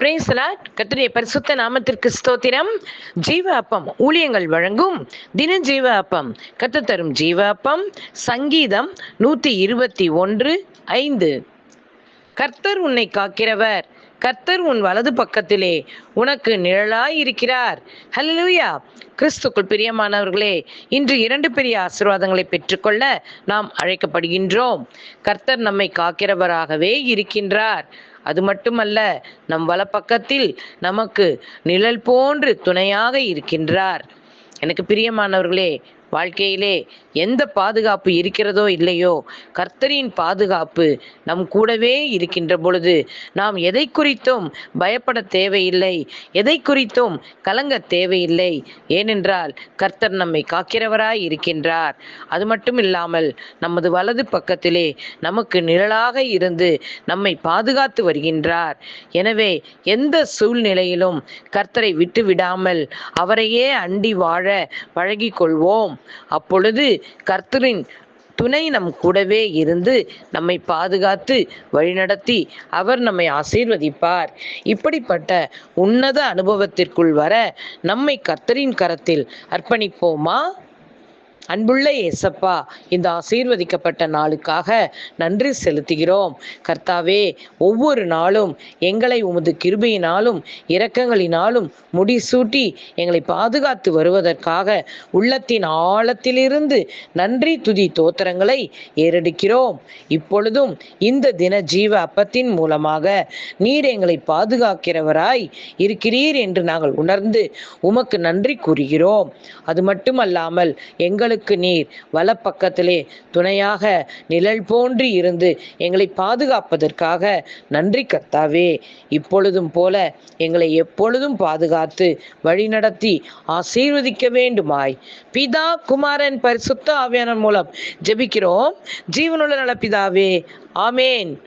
கத்திரிய பரிசுத்த நாமத்திற்கு ஸ்தோத்திரம். ஜீவ அப்பம் ஊழியங்கள் வழங்கும் தின ஜீவ அப்பம் கத்து தரும் ஜீவ அப்பம் சங்கீதம் நூத்தி இருபத்தி ஒன்று ஐந்து. கர்த்தர் உன்னை காக்கிறவர். கர்த்தர் உன் வலது பக்கத்திலே உனக்கு நிழலாய் இருக்கிறார் ஹல்லூயா கிறிஸ்துக்குள் பிரியமானவர்களே இன்று இரண்டு பெரிய ஆசீர்வாதங்களை பெற்றுக்கொள்ள நாம் அழைக்கப்படுகின்றோம். கர்த்தர் நம்மை காக்கிறவராகவே இருக்கின்றார். அது மட்டுமல்ல நம் வலப்பக்கத்தில் நமக்கு நிழல் போன்று துணையாக இருக்கின்றார். எனக்கு பிரியமானவர்களே வாழ்க்கையிலே எந்த பாதுகாப்பு இருக்கிறதோ இல்லையோ கர்த்தரின் பாதுகாப்பு நம் கூடவே இருக்கின்ற பொழுது நாம் எதை குறித்தும் பயப்பட தேவையில்லை எதை குறித்தும் கலங்க தேவையில்லை. ஏனென்றால் கர்த்தர் நம்மை காக்கிறவராய் இருக்கின்றார். அது மட்டும் இல்லாமல் நமது வலது பக்கத்திலே நமக்கு நிழலாக இருந்து நம்மை பாதுகாத்து வருகின்றார். எனவே எந்த சூழ்நிலையிலும் கர்த்தரை விட்டு விடாமல் அவரையே அண்டி வாழ பழகிக் கொள்வோம் அப்பொழுது கர்த்தரின் துணை நம் கூடவே இருந்து நம்மை பாதுகாத்து வழிநடத்தி அவர் நம்மை ஆசீர்வதிப்பார். இப்படிப்பட்ட உன்னத அனுபவத்திற்குள் வர நம்மை கர்த்தரின் கரத்தில் அர்ப்பணிப்போமா? அன்புள்ள ஏசப்பா இந்த ஆசீர்வதிக்கப்பட்ட நாளுக்காக நன்றி செலுத்துகிறோம். கர்த்தாவே ஒவ்வொரு நாளும் எங்களை உமது கிருபையினாலும் இரக்கங்களினாலும் முடிசூட்டி எங்களை பாதுகாத்து வருவதற்காக உள்ளத்தின் ஆழத்திலிருந்து நன்றி துதி தோத்திரங்களை ஏறெடுக்கிறோம். இப்பொழுதும் இந்த தின ஜீவ அப்பத்தின் மூலமாக நீர் எங்களை பாதுகாக்கிறவராய் இருக்கிறீர் என்று நாங்கள் உணர்ந்து உமக்கு நன்றி கூறுகிறோம். அது மட்டுமல்லாமல் எங்களுக்கு நீர் வலப்பக்கத்திலே துணையாக நிழல் போன்று இருந்து எங்களை பாதுகாப்பதற்காக நன்றி கர்த்தாவே. இப்பொழுதும் போல எங்களை எப்பொழுதும் பாதுகாத்து வழிநடத்தி ஆசீர்வதிக்க வேண்டுமாய். பிதா குமாரன் பரிசுத்த ஆவியான மூலம் ஜெபிக்கிறோம். ஜீவனுள்ள நல பிதாவே ஆமேன்.